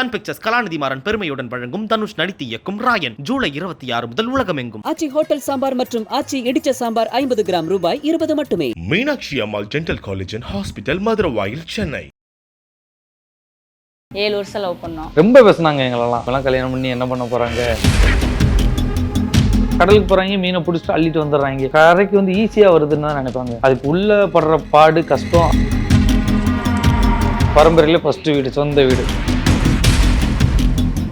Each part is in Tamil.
சன் பிக்சர்ஸ் கலாநிதி மாறன் பெருமையுடன் வழங்கும் தனுஷ் நடித்து இயக்கும் ராயன். ஜூலை இருபத்தி ஆறு முதல் உலகமெங்கும். ஆச்சி ஹோட்டல் சாம்பார் மற்றும் ஆச்சி இடிச்ச சாம்பார் ஐம்பது கிராம் ரூபாய் இருபது மட்டுமே. Meenakshi Ammal dental college and hospital Maduravoyal Chennai. ஏழு வருஷம் லவ் பண்ணோம். ரொம்ப பேசுனாங்க எங்களெல்லாம். இப்பெல்லாம் கல்யாணம் பண்ணி என்ன பண்ண போறாங்க? கடலுக்கு போறாங்க மீனை பிடிச்சிட்டு அள்ளிட்டு வந்துடுறாங்க. கரைக்கு வந்து ஈஸியா வருதுன்னு தான் நினைப்பாங்க. அதுக்கு உள்ள படுற பாடு கஷ்டம். பரம்பரையில ஃபர்ஸ்ட் வீடு சொந்த வீடு.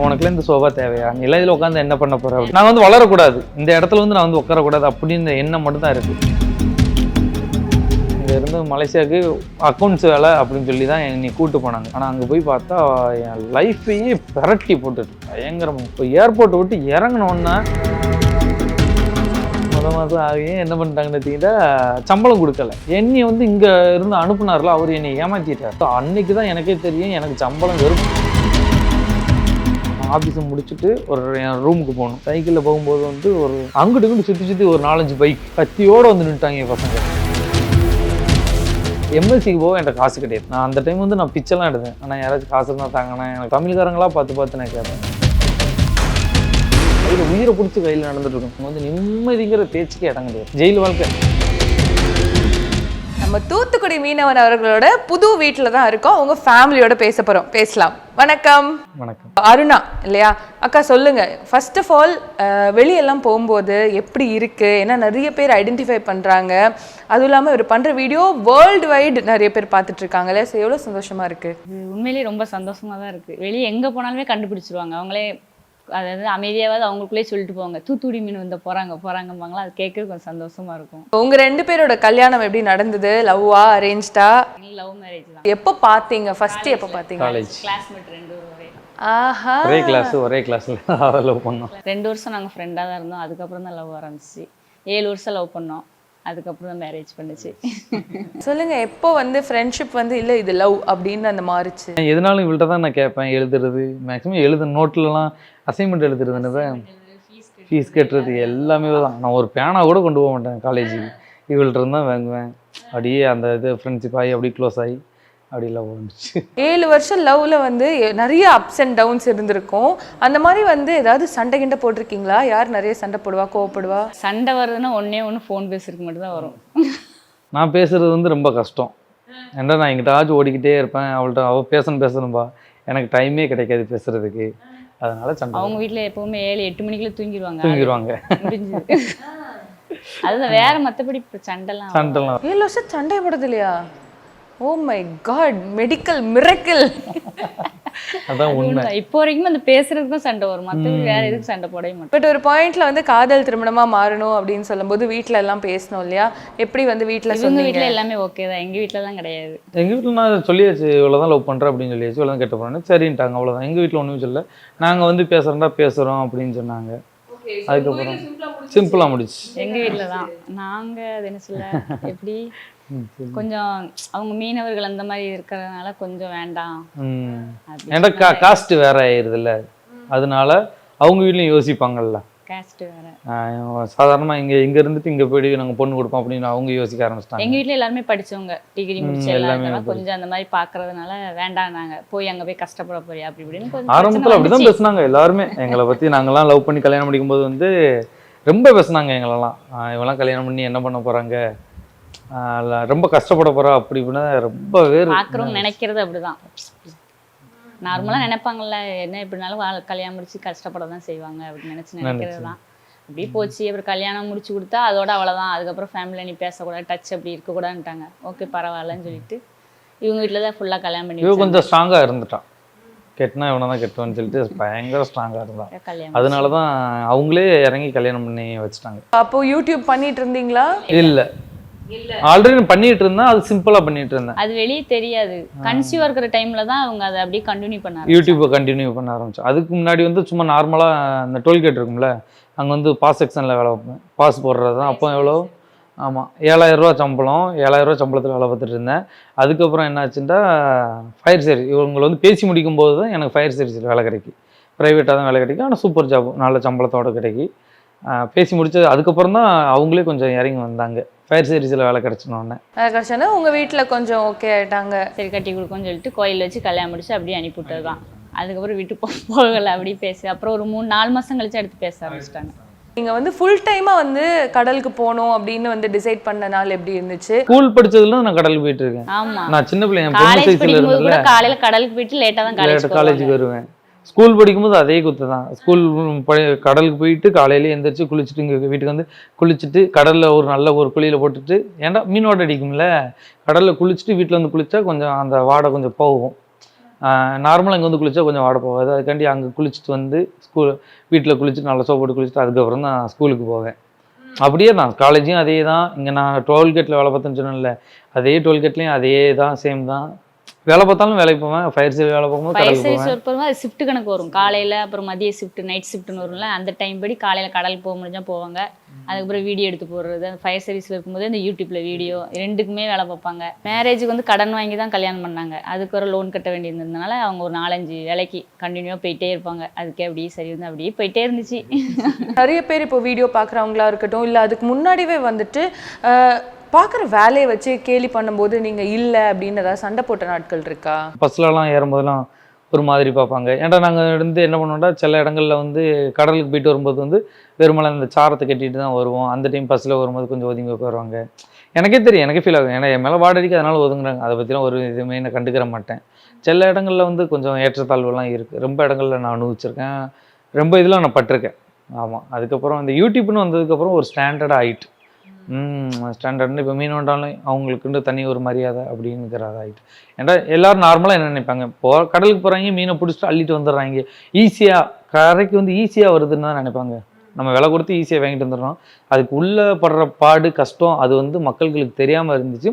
உனக்குலாம் இந்த சோபா தேவையா? நீ எல்லாம் இதில் உட்காந்து என்ன பண்ண போற? நான் வந்து வளரக்கூடாது. இந்த இடத்துல வந்து நான் வந்து உட்காரக்கூடாது அப்படின்னு எண்ணம் மட்டும் தான் இருக்கு. இங்கே இருந்து மலேசியாவுக்கு அக்கௌண்ட்ஸ் வேலை அப்படின்னு சொல்லி தான் என்னை கூட்டு போனாங்க. ஆனால் அங்கே போய் பார்த்தா என் லைஃப்பையே பிரட்டி போட்டுட்டு பயங்கரமா. இப்போ ஏர்போர்ட்டை விட்டு இறங்கினோன்னா முத மாதம் ஆகி என்ன பண்ணிட்டாங்கன்னு பார்த்தீங்கன்னா சம்பளம் கொடுக்கல. என்னை வந்து இங்கே இருந்து அனுப்புனார்ல அவர் என்னை ஏமாற்றிட்டார் ஸோ அன்னைக்கு தான் எனக்கே தெரியும் எனக்கு சம்பளம் வெறும் ஆஃபீஸை முடிச்சுட்டு ஒரு என் ரூமுக்கு போகணும். சைக்கிளில் போகும்போது வந்து ஒரு அங்கிட்டு இங்கிட்டு சுற்றி சுற்றி ஒரு நாலஞ்சு பைக் கத்தியோடு வந்து நின்ட்டாங்க என் பசங்க. எம்எல்சிக்கு போக என்கிட்ட காசு கிடையாது. நான் அந்த டைம் வந்து நான் பிச்செல்லாம் எடுத்தேன். ஆனால் யாராச்சும் காசு இருந்தால் தாங்கண்ணா. எனக்கு தமிழ்காரங்களாக பார்த்து பார்த்து நான் கேட்பேன். கையில் உயிரை பிடிச்சி கையில் நடந்துட்டு இருக்கும் வந்து நிம்மதிங்கிற பேச்சுக்கே இடம் கிடையாது. ஜெயில் வாழ்க்கை. நம்ம தூத்துக்குடி மீனவன் அவர்களோட புது வீட்டில் தான் இருக்கோம். உங்க ஃபேமிலியோட பேச போறோம். பேசலாம். வணக்கம். வணக்கம். அருணா இல்லையா? அக்கா சொல்லுங்க. ஃபர்ஸ்ட் ஆஃப் ஆல் வெளியெல்லாம் போகும்போது எப்படி இருக்கு? ஏன்னா நிறைய பேர் ஐடென்டிஃபை பண்றாங்க? அதுவும் இல்லாமல் இவர் பண்ற வீடியோ வேர்ல்டு வைடு நிறைய பேர் பார்த்துட்டு இருக்காங்கல்ல ஸோ எவ்வளோ சந்தோஷமா இருக்கு? உண்மையிலேயே ரொம்ப சந்தோஷமா தான் இருக்கு. வெளியே எங்க போனாலுமே கண்டுபிடிச்சிருவாங்க. அவங்களே அதாவது அமைதியாவது அவங்களுக்குள்ளே சொல்லிட்டு போவாங்க தூத்துக்குடி மீன் வந்து போறாங்க போறாங்கம்பாங்களா? அது கேட்கறது கொஞ்சம் சந்தோஷமா இருக்கும். உங்க ரெண்டு பேரோட கல்யாணம் எப்படி நடந்தது? லவ்வா அரேஞ்ச்டா லவ் மேரேஜ் தான். எப்போ பார்த்தீங்க ஃபர்ஸ்ட் எப்போ பார்த்தீங்க காலேஜ் கிளாஸ்மேட் ரெண்டு ஆஹா. ஒரே கிளாஸ் ஒரே கிளாஸில் லவ் பண்ணோம். ரெண்டு வருஷம் நாங்கள் ஃப்ரெண்டாக தான் இருந்தோம். அதுக்கப்புறம் தான் லவ் ஆரம்பிச்சு. ஏழு வருஷம் லவ் பண்ணோம். அதுக்கப்புறம் தான் மேரேஜ் பண்ணுச்சு. சொல்லுங்க எப்போ வந்து ஃப்ரெண்ட்ஷிப் வந்து இல்ல இது லவ் அப்படின்னு அந்த மாறுச்சு? எதுனாலும் இவள்கிட்ட தான் நான் கேட்பேன் எழுதுறது. மேக்ஸிமம் எழுத நோட்லலாம் அசைன்மெண்ட் எழுதுறதுன்னு ஃபீஸ் கட்டுறது எல்லாமே தான். நான் ஒரு பேனா கூட கொண்டு போக மாட்டேன் காலேஜுக்கு இவள்கிட்ட இருந்து தான் வாங்குவேன். அப்படியே அந்த இது ஃப்ரெண்ட்ஷிப் ஆகி அப்படியே க்ளோஸ் ஆகி. அப்படி லவ் வந்துச்சு. ஏழு வருஷம் லவ்ல வந்து நிறைய அப்ஸ் அண்ட் டவுன்ஸ் இருந்திருக்கும். அந்த மாதிரி வந்து ஏதாவது சண்டை கிண்டை போட்டிருக்கீங்களா? யார் நிறைய சண்டை போடுவா கோவப்படுவா? சண்டை வருதுன்னா ஒண்ணே ஒன்று ஃபோன் பேசுறதுக்கு மட்டும் தான் வரும். நான் பேசுறது வந்து ரொம்ப கஷ்டம். ஏன்னா நான் எங்கிட்டாச்சும் ஓடிக்கிட்டே இருப்பேன். அவள்கிட்ட அவள் பேசணும் பேசணும்பா. எனக்கு டைமே கிடைக்காது பேசுறதுக்கு. அதனால சண்டை அவங்க வீட்ல எப்பவுமே ஏழு எட்டு மணிக்குள்ள தூங்கிடுவாங்க தூங்கிடுவாங்க அதுதான் வேற மத்தபடி இப்ப சண்டைலாம் சண்டைலாம். ஏழு வருஷம் சண்டை போடுறது இல்லையா? Oh my God medical miracle அதான் உண்மை. இப்போ வரைக்கும் அந்த பேசுறதுக்கு தான் சண்டை வரும். மத்தபடி வேற எதுக்கு சண்டை போடவே மாட்டோம். பட் ஒரு பாயிண்ட்ல வந்து காதல் திருமணமா மாறணும் அப்படின்னு சொல்லும்போது வீட்ல எல்லாம் பேசணும் இல்லையா? எப்படி வந்து வீட்ல சொன்னீங்க? வீட்ல எல்லாமே ஓகே தான். எங்க வீட்ல தான் கிடையாது. எங்கள் வீட்டில் நான் சொல்லியாச்சு இவ்வளோ தான் லவ் பண்ணுறேன் அப்படின்னு சொல்லியாச்சு இவ்வளோ தான் கெட்ட போகிறேன்னு சரின்ட்டாங்க அவ்வளோதான் எங்கள் வீட்டில் ஒன்றும் சொல்லல. நாங்கள் வந்து பேசுகிறோம்டா பேசுகிறோம் அப்படின்னு சொன்னாங்க. அதுக்கப்புறம் சிம்பிளாக முடிச்சு எங்க வீட்ல தான். நாங்க அது என்ன சொல்ல எப்படி? கொஞ்சம் அவங்க மீனவர்கள் அந்த மாதிரி இருக்கிறதுனால கொஞ்சம் வேண்டாம். கா காஸ்ட் வேற ஆயிருதுல்ல. அதனால அவங்க வீட்லையும் யோசிப்பாங்கல்ல. கேஸ்ட் வேற. சாதாரணமாக இங்கே இங்கே இருந்துட்டு இங்கே போய் நாங்கள் பொண்ணு கொடுப்போம் அப்படின்னு அவங்க யோசிக்க ஆரம்பிச்சிட்டாங்க. எங்க வீட்ல எல்லாருமே படிச்சவங்க. டிகிரி முடிச்ச எல்லாமே கொஞ்சம் அந்த மாதிரி பாக்குறதுனால வேண்டாம் நாங்க. போய் அங்க போய் கஷ்டப்பட போறியா? அப்படி இப்படின்னு ஆரம்பத்தில் அப்படிதான். பேசுனாங்க எல்லாருமே. எங்களை பற்றி நாங்கெல்லாம் லவ் பண்ணி கல்யாணம் முடிக்கும்போது வந்து ரொம்ப பேசுனாங்க எங்களெல்லாம். இவெல்லாம் கல்யாணம் பண்ணி என்ன பண்ண போகிறாங்க ரொம்ப கஷ்டப்பட போகிறா அப்படி இப்படின்னு ரொம்ப வேறு பாக்குறவங்க நினைக்கிறது அப்படிதான். நார்மலா நினைப்பாங்கல்ல என்ன எப்படினாலும் வாழ் கல்யாணம் முடிச்சு கஷ்டப்பட தான் செய்வாங்க அப்படின்னு நினைச்சு நினைக்கிறது தான் அப்படியே போச்சு அப்புறம் கல்யாணம் முடிச்சு கொடுத்தா அதோட அவ்வளவுதான். அதுக்கப்புறம் ஃபேமிலியில் நீ பேசக்கூடாது டச் அப்படி இருக்கக்கூடாதுன்ட்டாங்க. ஓகே பரவாயில்லன்னு சொல்லிட்டு இவங்க வீட்டில் தான் ஃபுல்லாக கல்யாணம் பண்ணி இவ வச்சாங்க. கொஞ்சம் ஸ்ட்ராங்காக இருந்துட்டான். கெட்டினா இவனை தான் கெட்டுவான்னு சொல்லிட்டு பயங்கர ஸ்ட்ராங்காக இருந்தான். கல்யாணம் அதனால தான் அவங்களே இறங்கி கல்யாணம் பண்ணி வச்சுட்டாங்க. அப்போ யூடியூப் பண்ணிட்டு இருந்தீங்களா? இல்லை. ஆல்ரெடி பண்ணிட்டு இருந்தேன் அது சிம்பிளாக பண்ணிட்டு இருந்தேன். அது வெளியே தெரியாது. கன்சியூவ் இருக்கிற டைம்ல தான் அவங்க அதை அப்படியே கண்டினியூ பண்ணாங்க யூடியூப்பை கண்டினியூ பண்ண ஆரம்பிச்சோம் அதுக்கு முன்னாடி வந்து சும்மா நார்மலாக இந்த டோல்கேட் இருக்கும்ல அங்கே வந்து பாஸ் செக்ஷனில் வேலை பார்ப்பேன். பாஸ் போடுறது தான். அப்போ எவ்வளோ? ஆமாம் ஏழாயிரரூவா சம்பளம். ஏழாயிரரூவா சம்பளத்தில் வேலை பார்த்துட்டு இருந்தேன். அதுக்கப்புறம் என்னாச்சுன்னா ஃபயர் சர்வீஸ் இவங்களை வந்து பேசி முடிக்கும் போது தான் எனக்கு ஃபயர் சர்வீஸில் வேலை கிடைக்கும் ப்ரைவேட்டாக தான் வேலை கிடைக்கும் ஆனால் சூப்பர் ஜாப் நல்ல சம்பளத்தோட கிடைக்கும் பேசி முடிச்சது. அதுக்கப்புறம் தான் அவங்களே கொஞ்சம் இறங்கி வந்தாங்க. ஃபயர் சர்வீஸில் வேலை கிடச்சினோடனே கஷ்டம் உங்க வீட்ல கொஞ்சம் ஓகே ஆயிட்டாங்க. சரி கட்டி கொடுக்கோன்னு சொல்லிட்டு கோயில் வச்சு கல்யாணம் முடிச்சு அப்படியே அனுப்பிவிட்டது தான். அதுக்கப்புறம் விட்டு போ போகலை அப்படி பேசி. அப்புறம் ஒரு மூணு நாலு மாசம் கழிச்சு எடுத்து பேச ஆரம்பிச்சிட்டாங்க. நீங்க வந்து ஃபுல் டைமா வந்து கடலுக்கு போகணும் அப்படின்னு வந்து டிசைட் பண்ண நாள் எப்படி இருந்துச்சு? ஸ்கூல் படிச்சதுல நான் கடலுக்கு போயிட்டு இருக்கேன். ஆமா. நான் சின்ன பிள்ளைங்க காலேஜ் படிக்கும்போது கூட காலையில கடலுக்கு போயிட்டு லேட்டா தான் காலேஜ் காலேஜுக்கு வருவேன். ஸ்கூல் படிக்கும்போது அதே குத்து தான். ஸ்கூல் கடலுக்கு போயிட்டு காலையில எந்திரிச்சு குளிச்சுட்டு இங்கே வீட்டுக்கு வந்து குளிச்சுட்டு கடலில் ஒரு நல்ல ஒரு குழியில் போட்டுட்டு ஏன்டா மீனோட அடிக்கும்ல? கடலில் குளிச்சுட்டு வீட்டில் வந்து குளிச்சா கொஞ்சம் அந்த வாடை கொஞ்சம் போகும். நார்மலாக இங்கே வந்து குளிச்சா கொஞ்சம் வாடை போகாது. அதுக்காண்டி அங்கே குளிச்சுட்டு வந்து ஸ்கூல் வீட்டில் குளிச்சுட்டு நல்லா சோப் போட்டு குளிச்சுட்டு அதுக்கப்புறம் தான் ஸ்கூலுக்கு போவேன். அப்படியே தான் காலேஜும் அதே தான். இங்கே நான் டோல்கேட்டில் வேலை பார்த்தேன்னு சொன்னேன்ல அதே டோல்கேட்லேயும் அதே தான் சேம் தான். வேலை பார்த்தாலும் வேலைக்கு போவேன். ஃபயர் சர்வீஸ் வேலை பார்க்கும்போது ஃபயர் சர்வீஸ் ஒர்க் பண்ணும்போது அது ஷிஃப்ட் கணக்கு வரும். காலையில அப்புறம் மதிய ஷிஃப்ட் நைட் ஷிஃப்ட்னு வரும்ல அந்த டைம் படி காலையில கடல் போக முடிஞ்சா போவாங்க. அதுக்கப்புறம் வீடியோ எடுத்து போடுறது. அந்த ஃபயர் சர்வீஸ்ல இருக்கும்போது இந்த யூடியூப்ல வீடியோ ரெண்டுக்குமே வேலை பார்ப்பாங்க. மேரேஜுக்கு வந்து கடன் வாங்கி தான் கல்யாணம் பண்ணாங்க. அதுக்கு ஒரு லோன் கட்ட வேண்டியிருந்ததுனால அவங்க ஒரு நாலஞ்சு வேலைக்கு கண்டினியூவாக போயிட்டே இருப்பாங்க. அதுக்கே அப்படியே சரி வந்து அப்படியே போயிட்டே இருந்துச்சு. நிறைய பேர் இப்போ வீடியோ பார்க்குறவங்களா இருக்கட்டும் இல்லை அதுக்கு முன்னாடியே வந்துட்டு பார்க்குற வேலையை வச்சு கேலி பண்ணும்போது நீங்கள் இல்லை அப்படின்னு ஏதாவது சண்டை போட்ட நாட்கள் இருக்கா? பஸ்லலாம் ஏறும்போதெல்லாம் ஒரு மாதிரி பார்ப்பாங்க. ஏன்டா நாங்கள் இருந்து என்ன பண்ணுவோம்னா சில இடங்களில் வந்து கடலுக்கு போயிட்டு வரும்போது வந்து வெறுமலை இந்த சாரத்தை கட்டிட்டு தான் வருவோம். அந்த டைம் பஸ்ஸில் வரும்போது கொஞ்சம் ஒதுங்கி உட்காருவாங்க. எனக்கே தெரியும் எனக்கே ஃபீல் ஆகும். ஏன்னா என் மேலே வாடகைக்கு அதனால் ஒதுங்குறாங்க. அதை பற்றிலாம் ஒரு இதுவுமே நான் கண்டுக்கிற மாட்டேன். சில இடங்களில் வந்து கொஞ்சம் ஏற்றத்தாழ்வுலாம் இருக்குது ரொம்ப இடங்களில் நான் அனுபவிச்சிருக்கேன். ரொம்ப இதெல்லாம் நான் பட்டிருக்கேன். ஆமாம் அதுக்கப்புறம் இந்த யூடியூப்னு வந்ததுக்கப்புறம் ஒரு ஸ்டாண்டர்ட் ஆகிட்டு ஸ்டாண்டர்ட்னு இப்போ மீன் வந்தாலும் அவங்களுக்குன்னு தனி ஒரு மரியாதை அப்படிங்கிறதா ஆகிட்டு ஏன்னா எல்லாரும் நார்மலாக என்ன நினைப்பாங்க? போ கடலுக்கு போகிறாங்க மீனை பிடிச்சிட்டு அள்ளிட்டு வந்துடுறாங்க. ஈஸியாக கரைக்கு வந்து ஈஸியாக வருதுன்னு தான் நினைப்பாங்க. நம்ம விலை கொடுத்து ஈஸியாக வாங்கிட்டு வந்துடுறோம். அதுக்கு உள்ளே படுற பாடு கஷ்டம் அது வந்து மக்கள்களுக்கு தெரியாமல் இருந்துச்சு.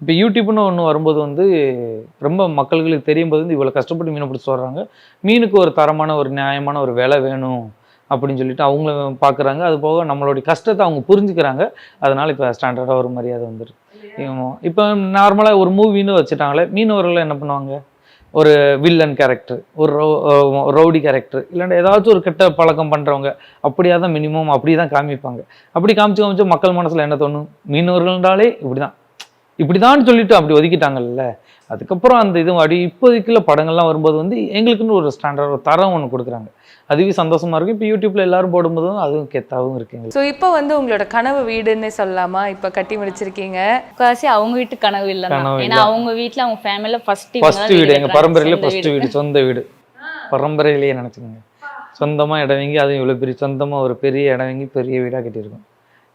இப்போ யூடியூப்னு ஒன்று வரும்போது வந்து ரொம்ப மக்களுக்கு தெரியும் போது வந்து இவ்வளோ கஷ்டப்பட்டு மீனை பிடிச்சி வர்றாங்க. மீனுக்கு ஒரு தரமான ஒரு நியாயமான ஒரு விலை வேணும். அப்படின்னு சொல்லிட்டு அவங்கள பார்க்குறாங்க. அது போக நம்மளுடைய கஷ்டத்தை அவங்க புரிஞ்சுக்கிறாங்க. அதனால் இப்போ ஸ்டாண்டர்டாக ஒரு மரியாதை வந்துருக்கு இப்போ நார்மலாக ஒரு மூவின்னு வச்சுட்டாங்களே மீனவர்கள் என்ன பண்ணுவாங்க? ஒரு வில்லன் கேரக்டர் ஒரு ரவுடி கேரக்டர் இல்லைன்னா ஏதாச்சும் ஒரு கெட்ட பழக்கம் பண்ணுறவங்க அப்படியே தான் மினிமம் அப்படி தான் காமிப்பாங்க. அப்படி காமிச்சு காமிச்சு மக்கள் மனசில் என்ன தோணும்? மீனவர்கள்னாலே இப்படி தான் இப்படிதான்னு சொல்லிட்டு அப்படி ஒதுக்கிட்டாங்கல்ல. அதுக்கப்புறம் அந்த இது அப்படி இப்போதைக்குள்ள படங்கள்லாம் வரும்போது வந்து எங்களுக்குன்னு ஒரு ஸ்டாண்டர்ட் ஒரு தரம் ஒன்று கொடுக்குறாங்க. அதுவே சந்தோஷமா இருக்கும். இப்போ யூடியூப்ல எல்லாரும் போடும்போதும் அதுவும் கெத்தாவும் இருக்குங்க ஸோ இப்போ வந்து உங்களோட கனவு வீடுன்னே சொல்லலாமா? இப்போ கட்டி முடிச்சிருக்கீங்க. முக்கால்வாசி அவங்க வீட்டு கனவு இல்லை கனவு ஏன்னா. அவங்க வீட்ல அவங்க ஃபேமிலியில ஃபர்ஸ்ட் ஃபர்ஸ்ட் வீடு எங்க பரம்பரையில ஃபர்ஸ்ட் வீடு. சொந்த வீடு. பரம்பரையிலேயே நினைச்சுக்கோங்க. சொந்தமா இடம் வாங்கி அதுவும் இவ்வளவு பெரிய சொந்தமா ஒரு பெரிய இடம் வாங்கி பெரிய வீடா கட்டியிருக்கோம்.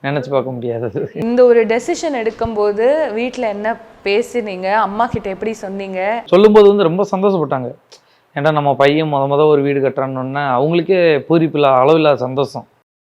நினைச்சு பார்க்க முடியாதது இந்த ஒரு டெசிஷன் எடுக்கும்போது வீட்டில் என்ன பேசுனீங்க? அம்மா கிட்ட எப்படி சொன்னீங்க? சொல்லும்போது வந்து ரொம்ப சந்தோஷப்பட்டாங்க. ஏன்டா நம்ம பையன் முத முத ஒரு வீடு கட்டுறான்னு அவங்களுக்கே பூரிப்பில்லா அளவில்லாத சந்தோஷம்.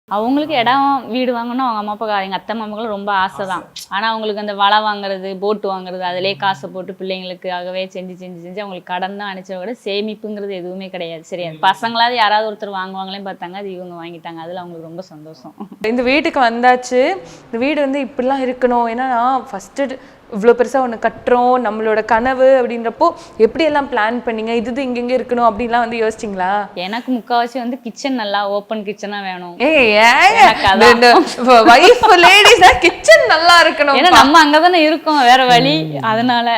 அவங்களுக்கு இடம் வீடு வாங்கணும் அவங்க அம்மா அப்பா எங்கள் அத்தை மாமாங்களும் ரொம்ப ஆசை. தான் ஆனால் அவங்களுக்கு அந்த வலை வாங்குறது போட்டு வாங்குறது அதிலே காசை போட்டு பிள்ளைங்களுக்காகவே செஞ்சு செஞ்சு செஞ்சு அவங்களுக்கு கடன் தான் அனுப்பிச்ச விட சேமிப்புங்கிறது எதுவுமே கிடையாது. சரி பசங்களாவது யாராவது ஒருத்தர் வாங்குவாங்களேன்னு பார்த்தாங்க அது இவங்க வாங்கிட்டாங்க. அதில் அவங்களுக்கு ரொம்ப சந்தோஷம். இந்த வீட்டுக்கு வந்தாச்சு. இந்த வீடு வந்து இப்படிலாம் இருக்கணும். ஏன்னா நான் ஃபஸ்ட்டு இவ்வளோ பெருசாக ஒன்று கட்டுறோம் நம்மளோட கனவு அப்படின்றப்போ எப்படியெல்லாம் பிளான் பண்ணீங்க? இது இது இங்கெங்க இருக்கணும் அப்படின்லாம் வந்து யோசிச்சிங்களா? எனக்கு முக்கால்வாசி வந்து கிச்சன் நல்லா ஓப்பன் கிச்சனாக வேணும். வைஃப் லேடிஸ்னா கிச்சன் நல்லா இருக்கணும் ஏன்னா நம்ம அங்கதானே இருக்கோம் வேற வழி. அதனால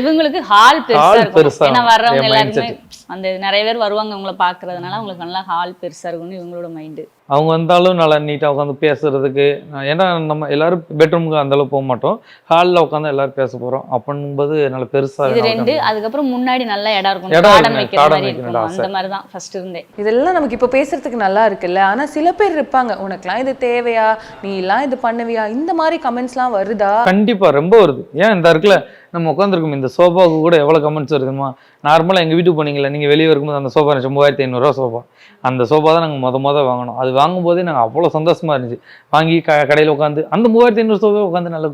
இவங்களுக்கு ஹால் பெருசா இருக்கும். ஏன்னா வர்றவங்க. எல்லாருமே அந்த நிறைய பேர் வருவாங்க உங்களை பாக்குறதுனால அவங்களுக்கு நல்லா ஹால் பெருசா இருக்கும்னு இவங்களோட மைண்டு அவங்க வந்தாலும் நல்லா நீட்டாக உட்காந்து பேசுறதுக்கு ஏன்னா நம்ம எல்லாரும் பெட்ரூமுக்கு அந்த அளவுக்கு போக மாட்டோம் ஹாலில் உட்காந்து எல்லாரும் பேச போகிறோம் அப்படிங்கும்போது நல்ல பெருசாக இது ரெண்டு அதுக்கப்புறம் முன்னாடி நல்ல இடம் இருக்கும். இடம். அந்த மாதிரி தான் ஃபர்ஸ்ட் இருந்தேன் இதெல்லாம் நமக்கு இப்போ பேசுறதுக்கு நல்லா இருக்குல்ல. ஆனா சில பேர் இருப்பாங்க உனக்குலாம் இது தேவையா? நீ எல்லாம் இது பண்ணுவியா? இந்த மாதிரி கமெண்ட்ஸ்லாம் வருதா? கண்டிப்பா ரொம்ப வருது. ஏன் இந்த இருக்குல்ல நம்ம உட்காந்துருக்கோம் இந்த சோஃபாவுக்கு கூட எவ்வளோ கமெண்ட்ஸ் வருதுமா? நார்மலாக எங்கள் வீட்டுக்கு போனீங்களா நீங்கள் வெளியே இருக்கும்போது அந்த சோஃபா இருந்துச்சு மூவாயிரத்தி ஐநூறுரூவா சோஃபா. அந்த சோஃபா தான் நாங்கள் மொத மொதல் வாங்கினோம். அது வாங்கும்போதே நாங்கள் அவ்வளோ சந்தோஷமா இருந்துச்சு. வாங்கி க கடையில் உட்காந்து அந்த மூவாயிரத்தி ஐநூறு சோஃபா உட்காந்து நல்லா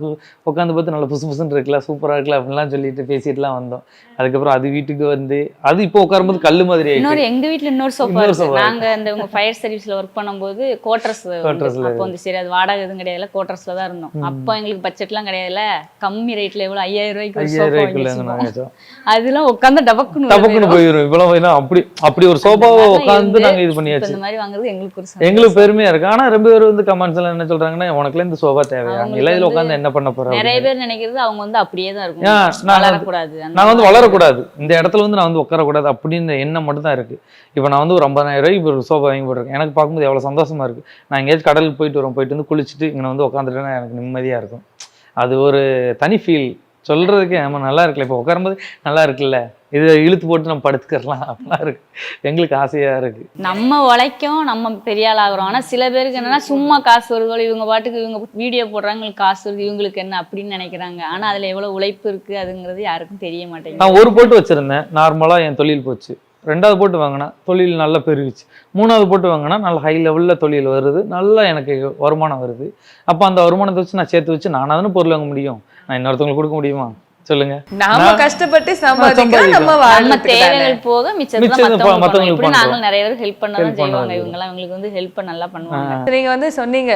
உட்காந்து பார்த்து நல்லா புசு புசுன்னு இருக்குல்ல சூப்பராக இருக்குல்ல அப்படின்லாம் சொல்லிட்டு பேசிட்டுலாம் வந்தோம். அதுக்கப்புறம் அது வீட்டுக்கு வந்து அது இப்போ உட்காரும்போது கல் மாதிரி இன்னொரு ஆயிடுச்சு எங்க வீட்ல இன்னொரு சோஃபா இன்னொரு இருக்கு. sofa நாங்க அந்த உங்க ஃபயர் சர்வீஸ்ல ஒர்க் பண்ணும்போது கோட்ரஸ் அப்போ வந்து சரி அது வாடகை எதுவும் கிடையாதுல கோட்ரஸ்ல தான் இருந்தோம். அப்போ எங்களுக்கு பட்ஜெட்லாம் கிடையாதுல கம்மி ரேட்ல எவ்வளவு ஐயாயிரம் ரூபாய்க்கு. நாங்கள் அதெல்லாம் உட்காந்து டபக்குன்னு போயிடும் இவ்வளவு அப்படி அப்படி ஒரு சோபாவை உட்காந்து நாங்க இது பண்ணியாச்சு. இந்த மாதிரி வாங்குறது எங்களுக்கு ஒரு சந்தோஷம். எங்களுக்கு பெருமையா இருக்கு. ஆனா ரொம்ப பேர் வந்து கமெண்ட்ஸ் எல்லாம் என்ன சொல்றாங்கன்னா உனக்குலாம் இந்த சோபா தேவையா? இல்ல இதுல உட்காந்து என்ன பண்ண போற? நிறைய. பேர் நினைக்கிறது அவங்க வந்து அப்படியே தான் இருக்கும். வளரக்கூடாது. நான் வந்து. வளரக்கூடாது. இந்த இடத்துல வந்து நான் வந்து உட்காரக்கூடாது அப்படின்னு எண்ணம் மட்டும் தான் இருக்கு. இப்போ நான் வந்து ஒரு ஐம்பதாயிரம் ரூபாய்க்கு இப்போ ஒரு சோபா வாங்கி போட்டிருக்கேன். எனக்கு பார்க்கும்போது எவ்வளோ சந்தோஷமா இருக்கு. நான் எங்கேயாச்சும் கடலுக்கு போயிட்டு வரோம் போயிட்டு வந்து குளிச்சுட்டு இங்கே வந்து உட்காந்துட்டேன்னா எனக்கு நிம்மதியா இருக்கும். அது ஒரு தனி ஃபீல் சொல்றதுக்கு நம்ம நல்லா இருக்குல்ல. இப்போ உட்காரும்போது நல்லா இருக்குல்ல. இதை இழுத்து போட்டு நம்ம படுத்துக்கிறலாம் அப்படிலாம் இருக்கு. எங்களுக்கு ஆசையா இருக்கு. நம்ம உழைக்கும் நம்ம பெரிய ஆள் ஆகுறோம் ஆனா சில பேருக்கு என்னன்னா சும்மா காசு வருதோ இவங்க பாட்டுக்கு இவங்க வீடியோ போடுறாங்க இவங்களுக்கு காசு வருது இவங்களுக்கு என்ன அப்படின்னு நினைக்கிறாங்க. ஆனா அதுல எவ்வளவு உழைப்பு இருக்கு அதுங்கிறது யாருக்கும் தெரிய மாட்டேங்குது. நான் ஒரு போட்டு வச்சிருந்தேன். நார்மலா என் தொழில் போச்சு. ரெண்டாவது போட்டு வாங்கினா தொழில் நல்லா பெருகிச்சு. மூணாவது போட்டு வாங்கினா நல்ல ஹை லெவலில் தொழில் வருது. நல்லா எனக்கு வருமானம் வருது. அப்போ அந்த வருமானத்தை வச்சு நான் சேர்த்து வச்சு நான் தானே பொருள் வாங்க முடியும்? நான் இன்னொருத்தவங்களுக்கு கொடுக்க முடியுமா? சொல்லுங்க. நாம கஷ்டப்பட்டு சம்பாதிக்க சம்பாதிக்கிறோம். நம்ம. தேவைகள் போக மத்தவங்களுக்கு. நாங்களும் நிறைய பேர் ஹெல்ப் பண்ண Help தான் செய்வாங்க. பண்ண இவங்க எல்லாம் இவங்களுக்கு வந்து ஹெல்ப் நல்லா பண்ணுவாங்க. நீங்க வந்து சொன்னீங்க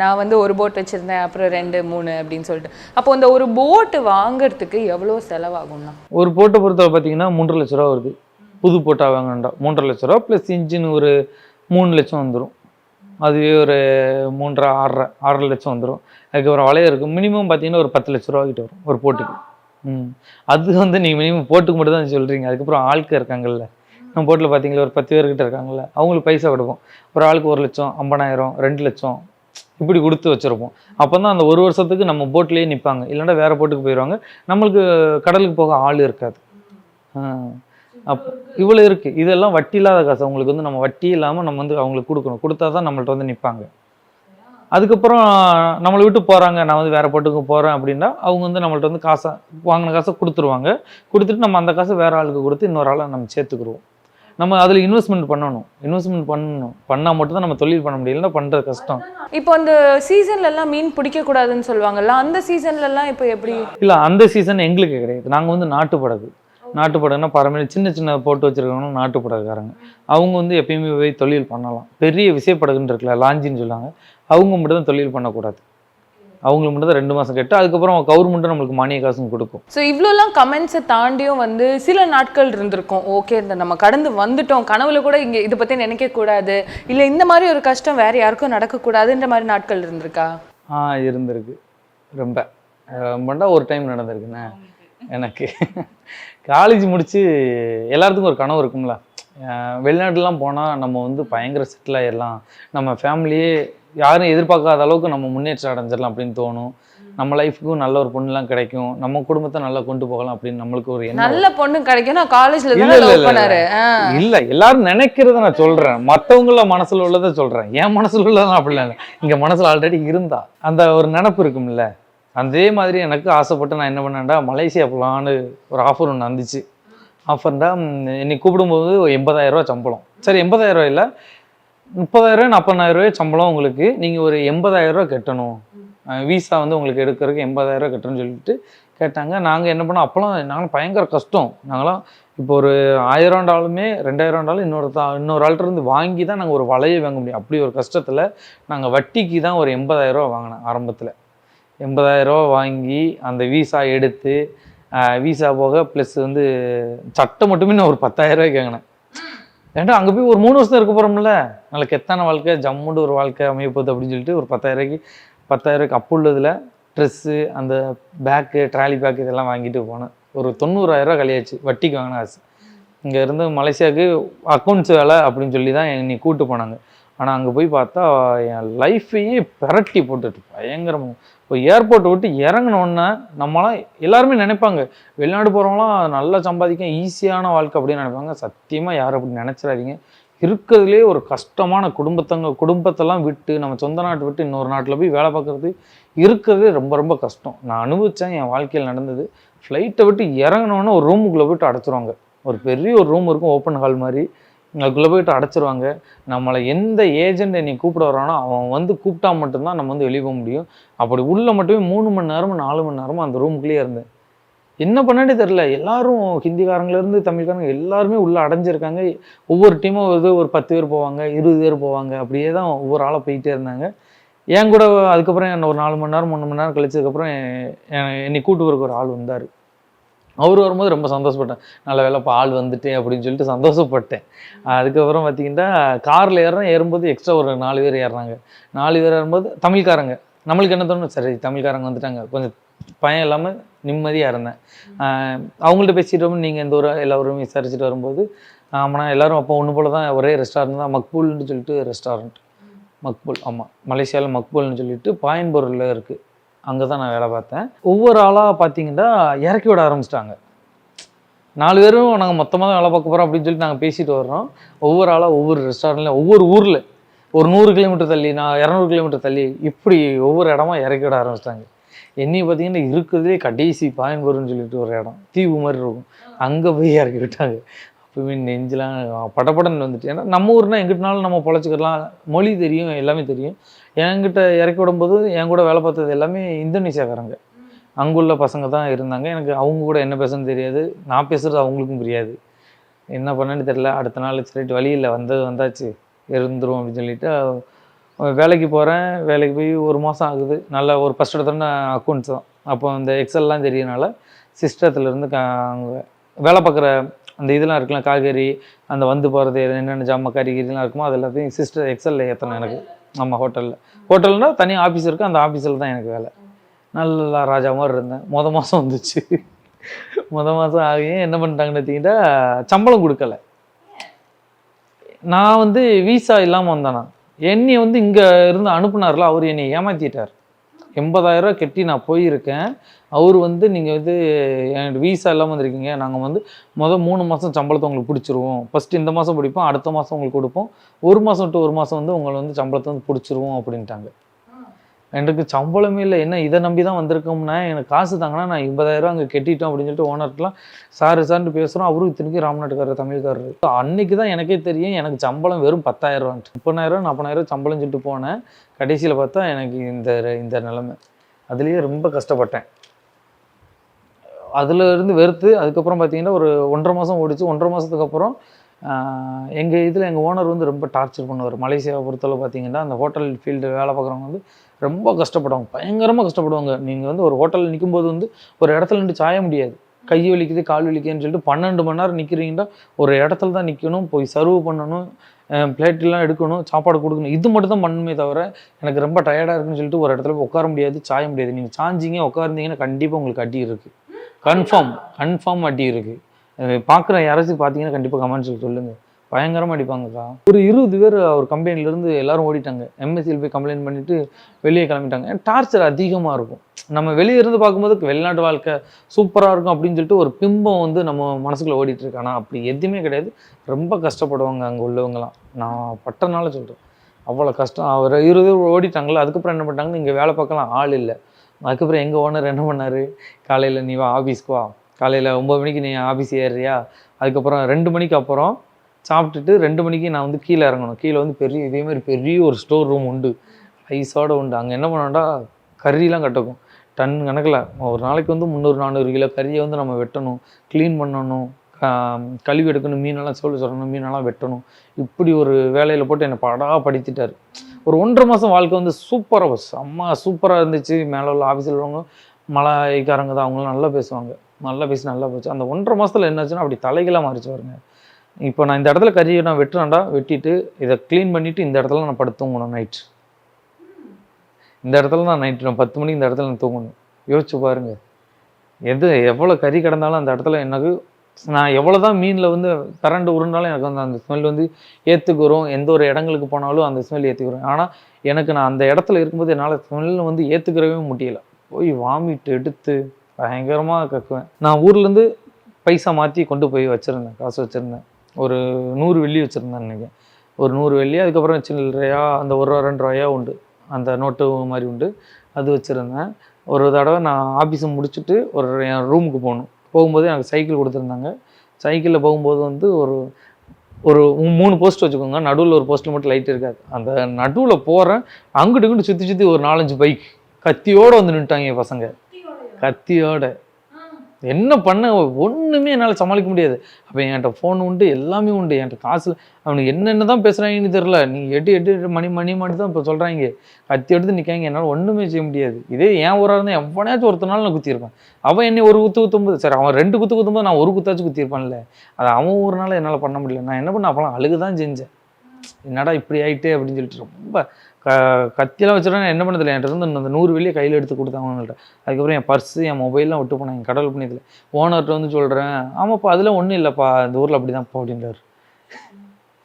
நான் வந்து ஒரு போட் வச்சிருந்தேன் அப்புறம் ரெண்டு மூணு அப்படின்னு சொல்லிட்டு. அப்போ இந்த ஒரு போட் வாங்குறதுக்கு எவ்வளவு செலவாகும்னா? ஒரு போட்டை பொறுத்தவரை பார்த்தீங்கன்னா மூன்றரை லட்ச ரூபா வருது. புது போட்டா வாங்கண்டா மூன்றரை லட்ச ரூபா ப்ளஸ் இன்ஜின் ஒரு மூணு லட்சம் வந்துடும் அதுவே ஒரு மூன்றரை ஆறரை ஆறரை லட்சம் வந்துடும் அதுக்கப்புறம் வளைய இருக்கும் மினிமம் பார்த்தீங்கன்னா ஒரு பத்து லட்ச ரூபா கிட்ட வரும் ஒரு போட்டுக்கு. ம். அது வந்து நீங்கள் மினிமம் போட்டுக்கு மட்டும் தான் சொல்கிறீங்க அதுக்கப்புறம் ஆளுக்கு இருக்காங்கல்ல. நம்ம போட்டில் பார்த்தீங்களா ஒரு பத்து பேர்கிட்ட இருக்காங்கல்ல. அவங்களுக்கு பைசா கொடுப்போம். ஒரு ஆளுக்கு ஒரு லட்சம் ஐம்பதாயிரம் ரெண்டு லட்சம் இப்படி கொடுத்து வச்சுருப்போம். அப்போ தான் அந்த ஒரு வருஷத்துக்கு நம்ம போட்லேயே நிற்பாங்க இல்லைன்னா வேறு போட்டுக்கு போயிடுவாங்க. நம்மளுக்கு கடலுக்கு போக ஆள் இருக்காது. அப் இவ்வளோ இருக்குது இதெல்லாம் வட்டி இல்லாத காசு. அவங்களுக்கு வந்து நம்ம வட்டி இல்லாமல் நம்ம வந்து அவங்களுக்கு கொடுக்கணும். கொடுத்தா தான் நம்மள்ட்ட வந்து நிற்பாங்க அதுக்கப்புறம் நம்மளை விட்டு போகிறாங்க நான் வந்து வேறு போட்டுக்கு போகிறேன் அப்படின்னா அவங்க வந்து நம்மள்ட்ட வந்து காசை வாங்கின காசை கொடுத்துருவாங்க. கொடுத்துட்டு நம்ம அந்த காசை வேறு ஆளுக்கு கொடுத்து இன்னொரு ஆளை நம்ம சேர்த்துக்குருவோம். நம்ம அதில் இன்வெஸ்ட்மெண்ட் பண்ணணும். இன்வெஸ்ட்மெண்ட் பண்ணணும். பண்ணால் மட்டும் தான் நம்ம தொழில் பண்ண முடியலன்னா பண்ணுறது கஷ்டம். இப்போ அந்த சீசன்ல எல்லாம் மீன் பிடிக்க கூடாதுன்னு சொல்லுவாங்கல்ல அந்த சீசன்ல எல்லாம் இப்போ எப்படி? இல்லை அந்த சீசன் எங்களுக்கு கிடையாது. நாங்கள் வந்து நாட்டு படகு நாட்டு படகுனா பரம சின்ன சின்ன போட்டு வச்சிருக்கவங்க நாட்டு படகுக்காரங்க அவங்க வந்து எப்பயுமே போய் தொழில் பண்ணலாம். பெரிய விசைப்படகுன்னு இருக்குல்ல லாஞ்சின்னு சொல்லுவாங்க. அவங்க மட்டும் தான் தொழில் பண்ணக்கூடாது. அவங்களுக்கு மட்டும் தான் ரெண்டு மாதம் கட்டு அதுக்கப்புறம் கவர்மெண்ட்டும் நம்மளுக்கு மானிய காசும் கொடுக்கும். ஸோ இவ்வளோலாம் கமெண்ட்ஸை தாண்டியும் வந்து சில நாட்கள் இருந்திருக்கும். ஓகே இந்த நம்ம கடந்து வந்துட்டோம். கனவுல கூட இங்கே இதை பற்றி நினைக்க கூடாது. இல்லை இந்த மாதிரி ஒரு கஷ்டம் வேற யாருக்கும் நடக்கக்கூடாதுன்ற மாதிரி நாட்கள் இருந்திருக்கா? ஆ இருந்திருக்கு. ரொம்ப. ரொம்பண்டா ஒரு டைம் நடந்திருக்குண்ணே. எனக்கு. காலேஜ் முடிச்சு எல்லாத்துக்கும் ஒரு கனவு இருக்கும்ல. வெளிநாட்டுலாம் போனால் நம்ம வந்து பயங்கர செட்டில் ஆயிடலாம் நம்ம ஃபேமிலியே யாரும் எதிர்பார்க்காத அளவுக்கு நம்ம முன்னேற்றம் அடைஞ்சிடலாம் அப்படின்னு தோணும். நம்ம லைஃபுக்கும் நல்ல ஒரு பொண்ணுலாம் கிடைக்கும். நம்ம குடும்பத்தை நல்லா கொண்டு போகலாம் அப்படின்னு நம்மளுக்கு ஒரு நல்ல பொண்ணு கிடைக்கும் காலேஜ்ல இல்ல, எல்லாரும் நினைக்கிறத நான் சொல்றேன். மத்தவங்கள மனசுல உள்ளதை சொல்றேன். என் மனசுல உள்ளதான் அப்படிலாம் இல்லை. இங்க மனசுல ஆல்ரெடி இருந்தா. அந்த ஒரு நினப்பு இருக்கும்ல. அதே மாதிரி எனக்கு ஆசைப்பட்டு நான் என்ன பண்ணேன்டா மலேசியா போகலான்னு ஒரு ஆஃபர் ஒன்று வந்துச்சு. ஆஃபர்டா என்னை கூப்பிடும்போது ஒரு சம்பளம். சரி எண்பதாயிரரூவா இல்லை. முப்பதாயிரரூவா நாற்பதாயிரம் சம்பளம் உங்களுக்கு. நீங்கள் ஒரு எண்பதாயிரரூவா கட்டணும். விசா வந்து உங்களுக்கு எடுக்கிறதுக்கு எண்பதாயிரரூவா கட்டணும்னு சொல்லிட்டு கேட்டாங்க. நாங்கள் என்ன பண்ணோம் அப்போலாம் நாங்களும் பயங்கர கஷ்டம். நாங்களாம் இப்போ ஒரு ஆயிரம் டாலுமே ரெண்டாயிரம் டாலும் இன்னொரு தா இன்னொரு ஆள்கிட்ட இருந்து வாங்கி தான் நாங்கள் ஒரு வலையை வாங்க முடியும். அப்படி ஒரு கஷ்டத்தில் நாங்கள் வட்டிக்கு தான் ஒரு எண்பதாயிரரூவா வாங்கினேன் வாங்கினோம் ஆரம்பத்தில். எண்பதாயிரம் ரூபா வாங்கி அந்த விசா எடுத்து விசா போக ப்ளஸ் வந்து சட்டை மட்டுமே நான் ஒரு பத்தாயிரம் வாங்கினேன். ஏன்டா அங்கே போய் ஒரு மூணு வருஷம் இருக்க போகிறோம்ல நல்ல கெத்தான வாழ்க்கை ஜம்முண்டு ஒரு வாழ்க்கை அமைய போகுது அப்படின்னு சொல்லிட்டு ஒரு பத்தாயிரம் ரூபாய்க்கு அப்போ உள்ளதில் ட்ரெஸ்ஸு அந்த பேக்கு ட்ராலி பேக் இதெல்லாம் வாங்கிட்டு போனேன். ஒரு தொண்ணூறாயிரரூவா கழியாச்சு வட்டிக்கு வாங்கின காசு. இங்கேருந்து மலேசியாவுக்கு அக்கௌண்ட்ஸ் வேலை அப்படின்னு சொல்லி தான் என்னை கூப்பிட்டு போனாங்க. ஆனால் அங்கே போய் பார்த்தா என் லைஃப்பையே பிரட்டி போட்டுட்டு பயங்கரமாக இப்போ ஏர்போர்ட் விட்டு இறங்கினோன்னே நம்மளாம் எல்லாருமே நினைப்பாங்க வெளிநாடு போகிறவங்களாம் நல்லா சம்பாதிக்க ஈஸியான வாழ்க்கை அப்படின்னு நினைப்பாங்க. சத்தியமாக யாரும் அப்படி நினச்சிடாதீங்க. இருக்கிறதுலே ஒரு கஷ்டமான குடும்பத்தங்க குடும்பத்தெல்லாம் விட்டு நம்ம சொந்த நாட்டை விட்டு இன்னொரு நாட்டில் போய் வேலை பார்க்குறது இருக்கிறதே ரொம்ப ரொம்ப கஷ்டம். நான் அனுபவித்தேன் என் வாழ்க்கையில் நடந்தது. ஃப்ளைட்டை விட்டு இறங்கினோன்னே ஒரு ரூமுக்குள்ளே போயிட்டு அடைச்சிருவாங்க. ஒரு பெரிய ஒரு ரூம் இருக்கும் ஓப்பன் ஹால் மாதிரி. அதுக்குள்ளே போயிட்டு அடைச்சிருவாங்க. நம்மளை எந்த ஏஜெண்ட் என்னை கூப்பிட வரானோ அவன் வந்து கூப்பிட்டா மட்டும்தான் நம்ம வந்து வெளியே போக முடியும். அப்படி உள்ளே மட்டுமே மூணு மணி நேரமும் நாலு மணி நேரமும் அந்த ரூமுக்குள்ளேயே இருந்தேன். என்ன பண்ணனே தெரில எல்லாரும் ஹிந்திக்காரங்கலேருந்து தமிழ்காரங்க எல்லாருமே உள்ளே அடைஞ்சிருக்காங்க. ஒவ்வொரு டீமும் இது ஒரு பத்து பேர் போவாங்க இருபது பேர் போவாங்க. அப்படியே தான் ஒவ்வொரு ஆளாக போயிட்டே இருந்தாங்க. என் கூட அதுக்கப்புறம் என்ன ஒரு நாலு மணி நேரம் மூணு மணி நேரம் கழிச்சதுக்கப்புறம் என்னை கூட்டு வரக்கு ஒரு ஆள் வந்தார். அவர் வரும்போது ரொம்ப சந்தோஷப்பட்டேன். நல்ல வேலை இப்போ ஆள் வந்துட்டேன் அப்படின்னு சொல்லிட்டு சந்தோஷப்பட்டேன். அதுக்கப்புறம் பார்த்தீங்கன்னா காரில் ஏறுறேன் ஏறும்போது எக்ஸ்ட்ரா ஒரு நாலு பேர் ஏறுறாங்க. நாலு பேர் ஏறும்போது தமிழ்காரங்க. நம்மளுக்கு என்ன தோணும் சரி தமிழ்காரங்க வந்துட்டாங்க. கொஞ்சம் பயம் இல்லாமல் நிம்மதியாக இருந்தேன். அவங்கள்ட்ட பேசிட்டு நீங்கள் இந்த ஒரு எல்லோரும் விசாரிச்சுட்டு வரும்போது ஆமாண்ணா எல்லாரும் அப்போ ஒன்று போல தான் ஒரே ரெஸ்டாரண்ட் தான் மக்பூல்னு சொல்லிட்டு ரெஸ்டாரண்ட் மக்பூல் ஆமாம் மலேசியாவில் மக்பூல்னு சொல்லிட்டு பாயன்பொருளில் இருக்குது அங்கே தான் நான் வேலை பார்த்தேன். ஒவ்வொரு ஆளாக பார்த்தீங்கன்னா இறக்கி விட ஆரம்பிச்சிட்டாங்க. நாலு பேரும் நாங்கள் மொத்தமாக தான் வேலை பார்க்க போகிறோம் அப்படின்னு சொல்லிட்டு நாங்கள் பேசிட்டு வர்றோம். ஒவ்வொரு ஆளாக ஒவ்வொரு ரெஸ்டாரண்ட்லையும் ஒவ்வொரு ஊரில் ஒரு நூறு கிலோமீட்டர் தள்ளி நான் இரநூறு கிலோமீட்டர் தள்ளி இப்படி ஒவ்வொரு இடமா இறக்கி விட ஆரம்பிச்சிட்டாங்க. என்னையும் பார்த்தீங்கன்னா இருக்கிறதே கடைசி பாயன்பூர்னு சொல்லிட்டு ஒரு இடம் தீவு மாதிரி இருக்கும். அங்கே போய் இறக்கி விட்டாங்க. எப்பவுமே நெஞ்செலாம் படப்படன்னு வந்துட்டு. ஏன்னா நம்ம ஊர்னா எங்கிட்டனாலும் நம்ம பொழைச்சிக்கலாம் மொழி தெரியும் எல்லாமே தெரியும். என்கிட்ட இறக்கி விடும்போது என் கூட வேலை பார்த்தது எல்லாமே இந்தோனேஷியாக்காரங்க. அங்குள்ள பசங்க தான் இருந்தாங்க. எனக்கு அவங்க கூட என்ன பேசணும்னு தெரியாது. நான் பேசுகிறது அவங்களுக்கும் புரியாது. என்ன பண்ணேன்னு தெரியல. அடுத்த நாள் சரிட்டு வழியில் வந்தது வந்தாச்சு. இருந்துரும் அப்படின்னு சொல்லிட்டு வேலைக்கு போகிறேன் வேலைக்கு போய் ஒரு மாதம் ஆகுது. நல்ல ஒரு ஃபஸ்ட் எடுத்தோன்னா அக்கௌண்ட்ஸ் தான். அப்போ அந்த எக்ஸல்லாம் தெரியனால சிஸ்டத்துலேருந்து க வேலை பார்க்குற அந்த இதெல்லாம் இருக்கலாம். காய்கறி அந்த வந்து போகிறது என்னென்ன ஜாம கறிகறிலாம் இருக்குமோ. அது எல்லாத்தையும் சிஸ்டர் எக்ஸலில் ஏற்றணும் எனக்கு. ஆமாம் ஹோட்டலில் ஹோட்டல்னா தனியாக ஆஃபீஸ் இருக்குது அந்த ஆஃபீஸில் தான் எனக்கு வேலை. நல்லா ராஜா மாதிரி இருந்தேன். மொத மாதம் வந்துச்சு. மொத மாதம் ஆகி என்ன பண்ணிட்டாங்கன்னு பார்த்தீங்கன்னா சம்பளம் கொடுக்கல. நான் வந்து வீசா இல்லாமல் வந்தேனா என்னைய வந்து இங்கே இருந்து அனுப்புனார்ல அவர் என்னை ஏமாத்திட்டார். எண்பதாயிரம் கட்டி நான் போயிருக்கேன். அவர் வந்து நீங்கள் வந்து என் வீசா இல்லாமல் வந்திருக்கீங்க. நாங்கள் வந்து மொதல் மூணு மாதம் சம்பளத்தை உங்களுக்கு பிடிச்சிருவோம். ஃபஸ்ட்டு இந்த மாதம் பிடிப்போம் அடுத்த மாதம் உங்களுக்கு கொடுப்போம். ஒரு மாதம் டு ஒரு மாதம் வந்து உங்களை வந்து சம்பளத்தை வந்து பிடிச்சிருவோம் அப்படின்ட்டாங்க. எனக்கு சம்பளமே இல்லை. என்ன இதை நம்பி தான் வந்திருக்கோம்னா எனக்கு காசு தாங்கன்னா நான் எண்பதாயிரம் அங்கே கட்டிட்டோம் அப்படின்னு சொல்லிட்டு ஓனர்கிட்டலாம் சார் சார்னு பேசுகிறோம் அவரும் இத்தனைக்கும் ராம்நாட்டுக்காரர் தமிழ்காரர். அன்னைக்கு தான் எனக்கே தெரியும் எனக்கு சம்பளம் வெறும் பத்தாயிரம் ரூபான்ட்டு. முப்பதாயிரம் நாற்பதாயிரம் சம்பளம் சொல்லிட்டு போனேன். கடைசியில் பார்த்தா எனக்கு இந்த இந்த நிலமை. அதுலேயே ரொம்ப கஷ்டப்பட்டேன். அதுல இருந்து வெறுத்து அதுக்கப்புறம் பார்த்தீங்கன்னா ஒரு ஒன்றரை மாதம் ஓடிச்சு. ஒன்றரை மாதத்துக்கு அப்புறம் எங்கள் இதில் எங்கள் ஓனர் வந்து ரொம்ப டார்ச்சர் பண்ணுவார். மலேசியாவை பொறுத்தளவு பார்த்தீங்கன்னா அந்த ஹோட்டல் ஃபீல்டு வேலை பார்க்குறவங்க வந்து ரொம்ப கஷ்டப்படுவாங்க. பயங்கரமாக கஷ்டப்படுவாங்க. நீங்கள் வந்து ஒரு ஹோட்டலில் நிற்கும்போது வந்து ஒரு இடத்துல நின்று சாய முடியாது. கை வலிக்குது கால் வலிக்குதுன்னு சொல்லிட்டு பன்னெண்டு மணி நேரம் நிற்கிறீங்கன்னா ஒரு இடத்துல தான் நிற்கணும் போய் சர்வ் பண்ணணும். பிளேட்லாம் எடுக்கணும் சாப்பாடு கொடுக்கணும். இது மட்டும் தான் பண்ணணுமே தவிர எனக்கு ரொம்ப டயர்டாக இருக்குன்னு சொல்லிட்டு ஒரு இடத்துல உட்கார முடியாது சாய முடியாது. நீங்கள் சாஞ்சிங்க உட்கார்ந்தீங்கன்னா கண்டிப்பாக உங்களுக்கு அடி இருக்குது கன்ஃபார்ம் கன்ஃபார்ம் அடி இருக்குது பார்க்குற யாராச்சும் பார்த்தீங்கன்னா கண்டிப்பாக கமெண்ட்ஸில் சொல்லுங்கள் பயங்கரமாக அடிப்பாங்கக்கா ஒரு இருபது பேர் அவர் கம்பெனிலேருந்து எல்லாரும் ஓடிட்டாங்க. எம்எஸ்சியில் போய் கம்ப்ளைண்ட் பண்ணிவிட்டு வெளியே கிளம்பிட்டாங்க. டார்ச்சர் அதிகமாக இருக்கும். நம்ம வெளியே இருந்து பார்க்கும்போது வெளிநாட்டு வாழ்க்கை சூப்பராக இருக்கும் அப்படின்னு சொல்லிட்டு ஒரு பிம்பம் வந்து நம்ம மனசுக்குள்ளே ஓடிட்டு இருக்கு. ஆனால் அப்படி எதுவுமே கிடையாது. ரொம்ப கஷ்டப்படுவாங்க அங்கே உள்ளவங்கலாம். நான் பட்டனால சொல்கிறேன் அவ்வளோ கஷ்டம். அவர் இருபது பேர் ஓடிட்டாங்களா அதுக்கப்புறம் என்ன பண்ணிட்டாங்கன்னு இங்கே வேலை பார்க்கலாம் ஆள் இல்லை. அதுக்கப்புறம் எங்கள் ஓனர் என்ன பண்ணார்? காலையில் நீ வா ஆஃபீஸ்க்கு வா. காலையில் ஒம்பது மணிக்கு நீ ஆஃபீஸ் ஏறுறியா? அதுக்கப்புறம் ரெண்டு மணிக்கு அப்புறம் சாப்பிட்டுட்டு ரெண்டு மணிக்கு நான் வந்து கீழே இறங்கணும். கீழே வந்து பெரிய இதே மாதிரி பெரிய ஒரு ஸ்டோர் ரூம் உண்டு. ஐஸோட உண்டு. அங்கே என்ன பண்ணோம்டா கறியெலாம் கட்டக்கும் டன் கணக்கில். ஒரு நாளைக்கு வந்து முந்நூறு நானூறு கிலோ கறியை வந்து நம்ம வெட்டணும். க்ளீன் பண்ணணும். கழுவி எடுக்கணும். மீனெல்லாம் சோழ சொல்லணும் மீனெல்லாம் வெட்டணும். இப்படி ஒரு வேலையில் போட்டு என்னை படா படித்துட்டார். ஒரு ஒன்றரை மாதம் வாழ்க்கை வந்து சூப்பராக செம்ம சூப்பராக இருந்துச்சு. மேலே உள்ள ஆஃபீஸில் உள்ளவங்க மலைக்காரங்க தான். அவங்களும் நல்லா பேசுவாங்க. நல்லா பேசி நல்லா போச்சு. அந்த ஒன்றரை மாதத்தில் என்னாச்சுன்னா அப்படி தலைகளாக மாறிச்சு பாருங்க. இப்போ நான் இந்த இடத்துல கறியை நான் வெட்டுறேன்டா வெட்டிட்டு இதை க்ளீன் பண்ணிவிட்டு இந்த இடத்துல நான் படுத்து தூங்கணும் நைட் இந்த இடத்துல நான் நைட்டு நான் பத்து மணிக்கு இந்த இடத்துல நான் தூங்கணும். யோசிச்சு பாருங்கள் எது எவ்வளோ கறி கிடந்தாலும் அந்த இடத்துல எனக்கு நான் எவ்வளோ தான் மீனில் வந்து கரண்ட் உருண்டாலும் எனக்கு வந்து அந்த ஸ்மெல் வந்து ஏற்றுக்குறோம் எந்த ஒரு இடங்களுக்கு போனாலும் அந்த ஸ்மெல் ஏற்றுக்குறோம் ஆனால் எனக்கு நான் அந்த இடத்துல இருக்கும்போது என்னால் ஸ்மெல் வந்து ஏற்றுக்கிறவே முடியல. போய் வாமிட் எடுத்து பயங்கரமாக கக்குவேன். நான் ஊர்லேருந்து பைசா மாற்றி கொண்டு போய் வச்சுருந்தேன் காசு வச்சுருந்தேன். ஒரு நூறு வெள்ளி வச்சுருந்தேன் இன்றைக்கி ஒரு நூறு வெள்ளி அதுக்கப்புறம் சில்லறையா அந்த ஒரு ரூபா ரெண்டு ரூபாயா உண்டு. அந்த நோட்டு மாதிரி உண்டு. அது வச்சுருந்தேன். ஒரு தடவை நான் ஆஃபீஸை முடிச்சுட்டு ஒரு என் ரூமுக்கு போகணும். போகும்போது எனக்கு சைக்கிள் கொடுத்துருந்தாங்க. சைக்கிளில் போகும்போது வந்து ஒரு ஒரு மூணு போஸ்ட் வச்சுக்கோங்க. நடுவில் ஒரு போஸ்ட்டில் மட்டும் லைட் இருக்காது. அந்த நடுவில் போகிறேன் அங்கிட்டு இங்கிட்டு சுற்றி சுற்றி ஒரு நாலஞ்சு பைக் கத்தியோடு வந்து நின்ட்டாங்க பசங்க. கத்தியோட. என்ன பண்ண? ஒன்றுமே என்னால் சமாளிக்க முடியாது. அப்போ என்கிட்ட ஃபோன் உண்டு எல்லாமே உண்டு. என்கிட்ட காசு அவனுக்கு என்னென்ன தான் பேசுகிறாங்கன்னு தெரில நீ எட்டு எட்டு எட்டு மணி மணி மணி தான் இப்போ சொல்கிறாங்க கத்தி எடுத்து நிற்காங்க என்னால் ஒன்றுமே செய்ய முடியாது. இதே என் ஊராக இருந்தால் எவனாச்சும் ஒருத்தனால நான் குத்திருப்பேன் அவன் என்னை ஒரு குத்து குத்தும்போது சரி அவன் ரெண்டு குத்து குத்தும்போது நான் ஒரு குத்தாச்சும் குத்திருப்பான்ல அது அவன் ஊர்னால என்னால் பண்ண முடியல. நான் என்ன பண்ண அப்போலாம் அழுகு தான் செஞ்சேன். என்னடா இப்படி ஆயிட்டு அப்படின்னு சொல்லிட்டு ரொம்ப க கத்தியெல்லாம் வச்சுருந்தா என்ன பண்ணதில்லை என்கிட்ட இருந்து அந்த நூறு வெளியே கையில் எடுத்து கொடுத்தாங்க அவங்கள்ட்ட. அதுக்கப்புறம் என் பர்ஸு என் மொபைல்லாம் விட்டு போனேன். என் கடவுள் புண்ணியத்தில். ஓனர்கிட்ட வந்து சொல்கிறேன் ஆமாப்பா அதெல்லாம் ஒன்றும் இல்லைப்பா. இந்த ஊரில் அப்படி தான்ப்பா அப்படின்றாரு.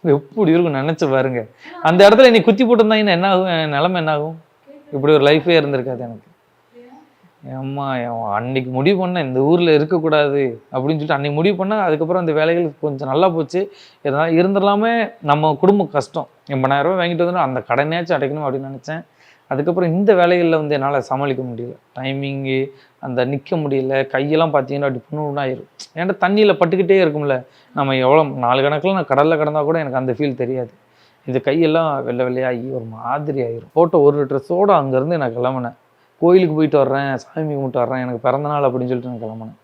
எப்படி இருக்கும் நினச்சி பாருங்க. அந்த இடத்துல நீ குத்தி போட்டிருந்தாங்கன்னா என்ன ஆகும்? என் நிலமை என்ன ஆகும்? இப்படி ஒரு லைஃபே இருந்திருக்காது எனக்கு. ஏம்மா அன்னைக்கு முடிவு பண்ணேன் இந்த ஊரில் இருக்கக்கூடாது அப்படின்னு சொல்லிட்டு அன்னைக்கு முடிவு பண்ணேன். அதுக்கப்புறம் அந்த வேலைகள் கொஞ்சம் நல்லா போச்சு. எதனால் இருந்துடலாமே நம்ம குடும்ப கஷ்டம். எண்பதாயிரம் ரூபாய் வாங்கிட்டு வந்து அந்த கடனையாச்சும் அடைக்கணும் அப்படின்னு நினச்சேன். அதுக்கப்புறம் இந்த வேலைகளில் வந்து என்னால் சமாளிக்க முடியல. டைமிங்கு அந்த நிற்க முடியல. கையெல்லாம் பார்த்தீங்கன்னா அப்படி புண்ணு ஆயிரும். ஏன்டா தண்ணியில் பட்டுக்கிட்டே இருக்கும்ல. நம்ம எவ்வளோ நாலு கணக்கில் நான் கடலில் கிடந்தா கூட எனக்கு அந்த ஃபீல் தெரியாது. இது கையெல்லாம் வெள்ளை வெள்ளையாகி ஒரு மாதிரி ஆயிரும். போட்ட ஒரு ட்ரெஸ்ஸோடு அங்கேருந்து நான் கிளம்புனேன். கோயிலுக்கு போயிட்டு வர்றேன் சாமி கும்பிட்டு வர்றேன் எனக்கு பிறந்த நாள் அப்படின்னு சொல்லிட்டு நான் கிளம்புனேன்.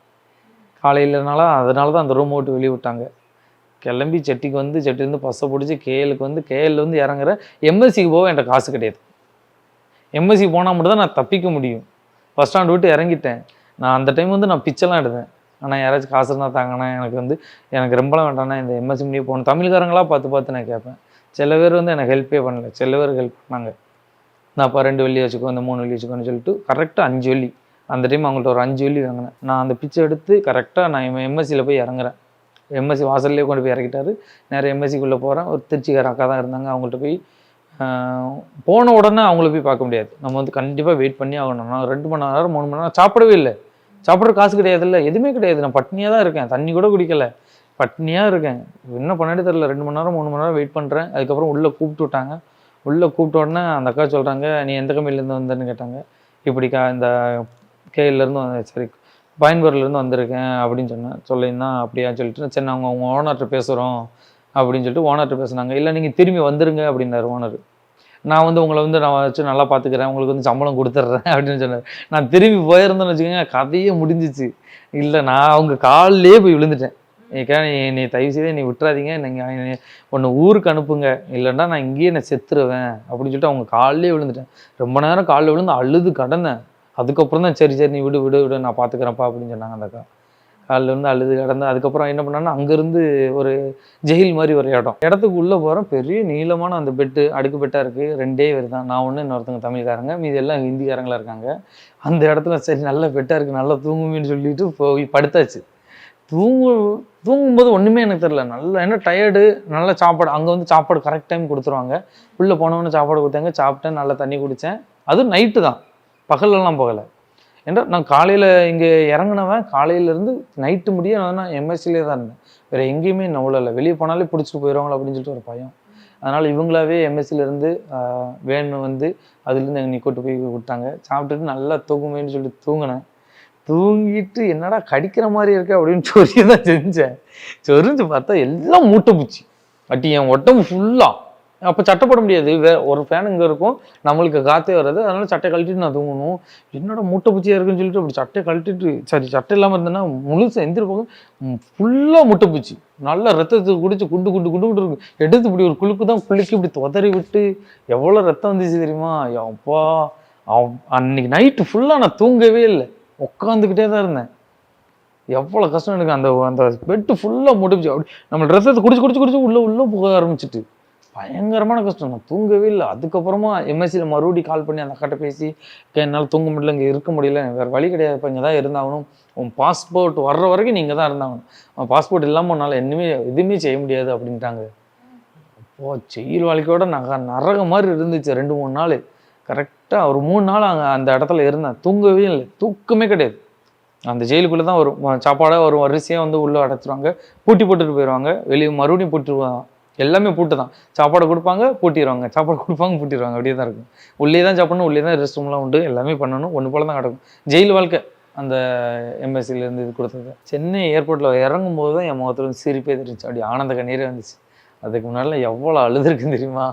காலையிலனால அதனால தான் அந்த ரூம் விட்டு வெளியே விட்டாங்க. கிளம்பி செட்டிக்கு வந்து செட்டிலேருந்து பஸ்ஸை பிடிச்சி கேஎலுக்கு வந்து கேஎல் வந்து இறங்குற எம்எஸ்சிக்கு போக என்கிட்ட காசு கிடையாது. எம்எஸ்சி போனால் மட்டும் தான் நான் தப்பிக்க முடியும். பஸ் ஸ்டாண்ட் விட்டு இறங்கிட்டேன். நான் அந்த டைம் வந்து நான் பிச்செல்லாம் எடுத்தேன். ஆனால் யாராச்சும் காசு இருந்தால் தாங்கண்ணா எனக்கு வந்து எனக்கு ரொம்பலாம் வேண்டாண்ணா இந்த எம்எஸ்சி முடிய போகணும். தமிழ்காரங்களாக பார்த்து பார்த்து நான் கேட்பேன். சில பேர் வந்து எனக்கு ஹெல்ப்பே பண்ணல. சில பேர் ஹெல்ப் பண்ணாங்க. நான் இப்போ ரெண்டு வெள்ளி வச்சுக்கோ இந்த மூணு வெள்ளி வச்சுக்கோன்னு சொல்லிட்டு கரெக்டாக அஞ்சு வெள்ளி. அந்த டைம் அவங்கள்ட்ட ஒரு அஞ்சு வெள்ளி வாங்கினேன். நான் அந்த பிச்சை எடுத்து கரெக்டாக நான் எம்எஸ்சியில் போய் இறங்குறேன். எம்எஸ்சி வாசல்லே கொண்டு போய் இறக்கிட்டாரு. நேராக எம்எஸ்சிக்குள்ளே போகிறேன் ஒரு திருச்சிக்கார அக்கா தான் இருந்தாங்க. அவங்கள்ட்ட போய் போன உடனே அவங்கள போய் பார்க்க முடியாது. நம்ம வந்து கண்டிப்பாக வெயிட் பண்ணி ஆகணும். நான் ரெண்டு மணி நேரம் மூணு மணி நேரம் சாப்பிடவே இல்லை. சாப்பிட்ற காசு கிடையாது இல்லை. எதுவுமே கிடையாது. நான் பட்னியாக தான் இருக்கேன். தண்ணி கூட குடிக்கலை. பட்னியாக இருக்கேன். என்ன பண்ணாடி தெரில ரெண்டு மணி நேரம் மூணு மணி நேரம் வெயிட் பண்ணுறேன் அதுக்கப்புறம் உள்ளே கூப்பிட்டு விட்டாங்க. உள்ளே கூப்பிட்ட உடனே அந்த அக்கா சொல்கிறாங்க நீ எந்த கம்பெனிலேருந்து வந்தேன்னு கேட்டாங்க. இப்படிக்கா இந்த கேலேருந்து வந்தேன் சரி பயன்பூர்லேருந்து வந்திருக்கேன் அப்படின்னு சொன்னேன். சொல்லியிருந்தா அப்படியா? சொல்லிட்டு சரி நாங்கள் அவங்க ஓனர்கிட்ட பேசுகிறோம் அப்படின்னு சொல்லிட்டு ஓனர்கிட்ட பேசுனாங்க. இல்லை நீங்கள் திரும்பி வந்துருங்க அப்படின்னாரு ஓனர் நான் வந்து உங்களை வந்து நான் வச்சு நல்லா பார்த்துக்கிறேன் உங்களுக்கு வந்து சம்பளம் கொடுத்துட்றேன் அப்படின்னு சொன்னார். நான் திரும்பி போயிருந்தேன்னு வச்சுக்கோங்க கதையே முடிஞ்சிச்சு. இல்லை நான் அவங்க காலிலே போய் விழுந்துட்டேன். ஏக்கா நீ நீ தயவு செய்து நீ விட்டுறாதீங்க. நீங்கள் ஒன்று ஊருக்கு அனுப்புங்க. இல்லைன்னா நான் இங்கேயே நான் செத்துருவேன். அப்படின்னு சொல்லிட்டு அவங்க காலிலே விழுந்துட்டேன். ரொம்ப நேரம் காலில் விழுந்து அழுது கடந்தேன். அதுக்கப்புறம் தான் சரி சரி நீ விடு விடு விடு நான் பார்த்துக்கிறேன்ப்பா அப்படின்னு சொன்னாங்க அந்த அக்கா. காலில் இருந்து அழுது கிடந்தேன் அதுக்கப்புறம் என்ன பண்ணாங்கன்னா அங்கேருந்து ஒரு ஜெயில் மாதிரி ஒரு இடம். இடத்துக்கு உள்ளே போகிறோம் பெரிய நீளமான அந்த பெட்டு அடுக்கு பெட்டாக இருக்குது ரெண்டே பேர் தான். நான் ஒன்று இன்னொருத்தங்க தமிழ்காரங்க. மீதி எல்லாம் ஹிந்திக்காரங்களாக இருக்காங்க. அந்த இடத்துல சரி நல்ல பெட்டாக இருக்குது நல்லா தூங்குமின்னு சொல்லிட்டு போய் படுத்தாச்சு. தூங்கு தூங்கும்போது ஒன்றுமே எனக்கு தெரில நல்லா என்ன டயர்டு நல்ல சாப்பாடு அங்கே வந்து சாப்பாடு கரெக்ட் டைம் கொடுத்துருவாங்க. உள்ளே போனவொன்னே சாப்பாடு கொடுத்தாங்க சாப்பிட்டேன் நல்லா தண்ணி குடித்தேன். அதுவும் நைட்டு தான். பகல்லலாம் போகலை. ஏன்னா நான் காலையில் இங்கே இறங்குனவன் காலையிலேருந்து நைட்டு முடிய நான் எம்எஸ்சிலே தான் இருந்தேன். வேறு எங்கேயுமே நவுலல வெளியே போனாலே பிடிச்சிட்டு போயிடுவாங்களா அப்படின்னு சொல்லிட்டு ஒரு பயம். அதனால் இவங்களாவே எம்எஸ்சிலேருந்து வேன் வந்து அதுலேருந்து எங்கள் நீ கூட்டு போய் விட்டாங்க. சாப்பிட்டுட்டு நல்லா தூங்குமேன்னு சொல்லிட்டு தூங்கினேன். தூங்கிட்டு என்னடா கடிக்கிற மாதிரி இருக்கு அப்படின்னு சொல்லி தான் செஞ்சேன். சொரிஞ்சு பார்த்தா எல்லாம் மூட்டை பூச்சி அட்டி என் உடம்பு ஃபுல்லாக அப்போ சட்டை போட முடியாது. வே ஒரு ஃபேன் இங்கே இருக்கும். நம்மளுக்கு காற்றே வராது. அதனால சட்டை கழட்டிட்டு நான் தூங்கணும். என்னடா மூட்டை பூச்சியாக இருக்குன்னு சொல்லிட்டு அப்படி சட்டையை கழட்டிட்டு சரி சட்டை இல்லாமல் இருந்தேன்னா முழுசு எந்திரிப்பாங்க ஃபுல்லாக முட்டை பூச்சி நல்லா ரத்தத்தை குடிச்சு குண்டு குண்டு குண்டு குண்டு இருக்கும். எடுத்து இப்படி ஒரு குழுக்கு தான் குளிக்கு இப்படி துதறி விட்டு எவ்வளோ ரத்தம் வந்துச்சு தெரியுமா? அப்பா. அவ்- அன்னைக்கு நைட்டு ஃபுல்லாக நான் தூங்கவே இல்லை. உட்காந்துக்கிட்டே தான் இருந்தேன். எவ்வளோ கஷ்டம் எனக்கு அந்த அந்த பெட்டு ஃபுல்லாக முடிஞ்சு அப்படி நம்ம ட்ரெஸ்ஸை குடிச்சு குடிச்சு குடிச்சு உள்ளே உள்ளே போக ஆரம்பிச்சிட்டு. பயங்கரமான கஷ்டம். நான் தூங்கவே இல்லை. அதுக்கப்புறமா எம்எஸ்சியில் மறுபடியும் கால் பண்ணி அந்த அக்காட்ட பேசி என்னால் தூங்க முடியல. இங்கே இருக்க முடியல. வேறு வழி கிடையாது. இப்போ இங்கே தான் இருந்தாகணும். உன் பாஸ்போர்ட் வர்ற வரைக்கும் நீங்கள் தான் இருந்தாகணும். அவன் பாஸ்போர்ட் இல்லாமல் உன்னால் எதுவுமே எதுவுமே செய்ய முடியாது அப்படின்ட்டாங்க. அப்போ செயல் வாழ்க்கையோட நக நரக மாதிரி இருந்துச்சு. ரெண்டு மூணு நாள். கரெக்டாக ஒரு மூணு நாள் அங்கே அந்த இடத்துல இருந்தேன். தூங்கவே இல்லை. தூக்கமே கிடையாது. அந்த ஜெயிலுக்குள்ளே தான் வரும் சாப்பாடாக வரும் வரிசையாக வந்து உள்ளே அடைச்சிருவாங்க. பூட்டி போட்டுட்டு போயிடுவாங்க வெளியே மறுபடியும் பூட்டிடுவாங்க எல்லாமே பூட்டு தான் சாப்பாடு கொடுப்பாங்க பூட்டிடுவாங்க சாப்பாடு கொடுப்பாங்க பூட்டிடுவாங்க அப்படியே தான் இருக்கும். உள்ளே தான் சாப்பிடணும் உள்ளே தான் ரெஸ்ட் ரூம்லாம் உண்டு. எல்லாமே பண்ணணும். ஒன்று போல தான் கிடக்கும். ஜெயில் வாழ்க்கை அந்த எம்எஸ்சிலேருந்து இது கொடுத்தது. சென்னை ஏர்போர்ட்டில் இறங்கும் போது தான் என் முகத்துல வந்து சிரிப்பே தெரிஞ்சு அப்படி ஆனந்த கண்ணீரே வந்துச்சு. அதுக்கு முன்னாடி எவ்வளோ அழுதுருக்குன்னு தெரியுமா.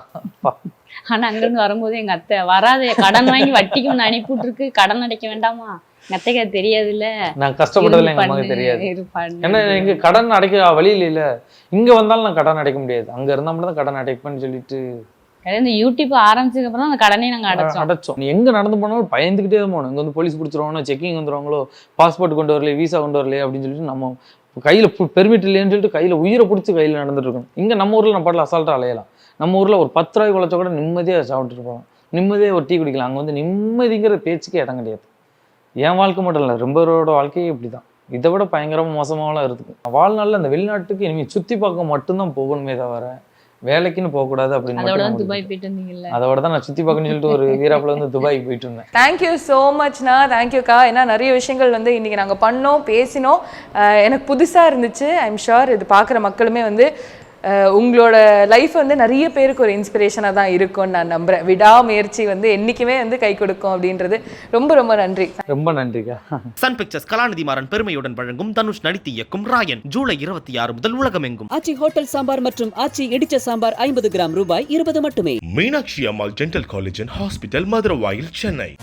ஆனா அங்கிருந்து வரும்போது எங்க அத்தை வராது கடன் வாங்கி வட்டிக்கு ஒன்று அனுப்பிவிட்டுருக்கு கடன் அடைக்க வேண்டாமா? அத்தைக்கு அது தெரியாதுல்ல. நான் கஷ்டப்பட்டதுல எங்க அம்மாவுக்கு தெரியாது. ஏன்னா எங்க கடன் அடைக்க வழி இல்ல இங்க வந்தாலும் நான் கடன் அடைக்க முடியாது. அங்க இருந்தா மட்டும் தான் கடன் அடைப்பேன்னு சொல்லிட்டு. இந்த யூடியூப் ஆரம்பிச்சதுக்கு அப்புறம் அந்த கடனே நாங்க அடைச்சோம். அடைச்சோம். நீ எங்க நடந்து போனாலும் பயந்துக்கிட்டே தான் போகணும். இங்க வந்து போலீஸ் பிடிச்சிருவாங்களோ செக்கிங் வந்துருவாங்களோ பாஸ்போர்ட் கொண்டு வரலையே விசா கொண்டு வரலையே அப்படின்னு சொல்லிட்டு நம்ம கையில் பெர்மிட் இல்லைன்னு சொல்லிட்டு கையில் உயிரை பிடிச்சி கையில் நடந்துட்டு இருக்கணும் இங்கே நம்ம ஊரில் நம்ம பாட்டில் அசால்ட்டாக அலையலாம். நம்ம ஊரில் ஒரு பத்து ரூபாய் குழச்ச கூட நிம்மதியாக சாப்பிட்டுட்டு போகலாம். நிம்மதியாக ஒரு டீ குடிக்கலாம். அங்கே வந்து நிம்மதிங்கிற பேச்சுக்கே இடம் கிடையாது. என் வாழ்க்கை மட்டும் இல்லை ரொம்ப பேரோட வாழ்க்கையே இப்படிதான். இதை விட பயங்கரமாக மோசமாகலாம் இருக்குது. வாழ்நாளில் அந்த வெளிநாட்டுக்கு இனிமேல் சுற்றி பார்க்க மட்டும்தான் போகணுமே தவிர வேலைக்குன்னு அப்படின்னு மட்டும் தான் நான் துபாய் போயிட்டு வந்தீங்கல்ல? அதோட தான் நான் சுத்தி பார்க்கணும்னு சொல்லிட்டு ஒரு வீராப்புல வந்து துபாய்க்கு போயிட்டு இருந்தேன் தேங்க்யூ ஸோ மச்ண்ணா தேங்க்யூக்கா ஏன்னா நிறைய விஷயங்கள் வந்து இன்னைக்கு நாங்கள் பண்ணோம் பேசினோம். எனக்கு புதுசாக இருந்துச்சு. ஐம் ஷுர் இது பார்க்குற மக்களுமே வந்து உங்களோட லைஃப் வந்து நிறைய பேருக்கு ஒரு இன்ஸ்பிரேஷனாக தான் இருக்கும்னு நான் நம்புகிறேன் விடாமுயற்சி வந்து என்றைக்குமே வந்து கை கொடுக்கும் அப்படின்றது ரொம்ப ரொம்ப நன்றி. ரொம்ப நன்றிக்கா. சன் பிக்சர்ஸ் கலாநிதி மாறன் பெருமையுடன் வழங்கும் தனுஷ் நடித்து இயக்கும் ராயன் ஜூலை இருபத்தி ஆறு முதல் உலகமெங்கும். ஆச்சி ஹோட்டல் சாம்பார் மற்றும் ஆச்சி இடிச்ச சாம்பார் ஐம்பது கிராம் ரூபாய் இருபது மட்டுமே. Meenakshi Ammal dental college and hospital Maduravoyal Chennai.